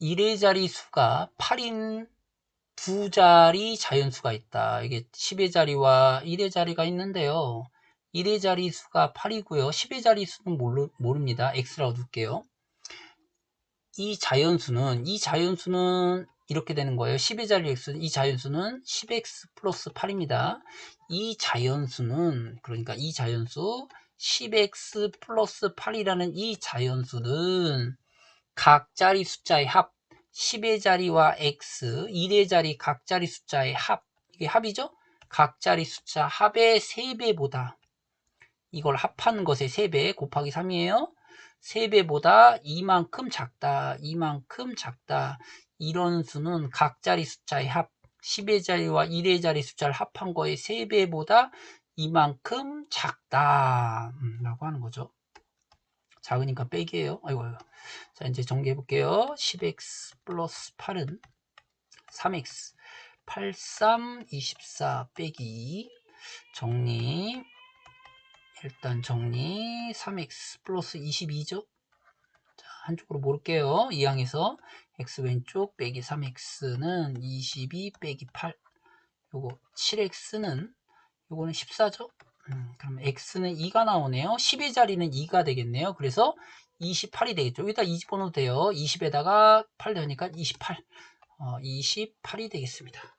1의 자리 수가 8인 두 자리 자연수가 있다. 이게 10의 자리와 1의 자리가 있는데요. 1의 자리 수가 8이고요. 10의 자리 수는 모르, 모릅니다. x라고 둘게요. 이 자연수는 이 자연수는 이렇게 되는 거예요. 10의 자리 x 이 자연수는 10x 플러스 8입니다. 이 자연수는 그러니까 이 자연수 10x 플러스 8이라는 이 자연수는 각 자리 숫자의 합 10의 자리와 x 1의 자리 각 자리 숫자의 합 이게 합이죠? 각 자리 숫자 합의 3배보다 이걸 합하는 것의 3배 곱하기 3이에요. 3배보다 이만큼 작다. 이만큼 작다. 이런 수는 각 자리 숫자의 합 10의 자리와 1의 자리 숫자를 합한 거의 3배보다 이만큼 작다. 음, 라고 하는 거죠. 작으니까 빼기예요. 아이고, 아이고. 자, 이제 정리해 볼게요. 10x 플러스 8은 3x 83 24 빼기 정리 일단 정리 3x 플러스 22죠. 자, 한쪽으로 모를게요. 이항에서 x 왼쪽 빼기 3x는 22 빼기 8 요거 7x는 요거는 14죠. 음, 그럼 x는 2가 나오네요. 10의 자리는 2가 되겠네요. 그래서 28이 되겠죠. 여기다 2 집어넣어도 돼요. 20에다가 8 되니까 28. 어, 28이 되겠습니다.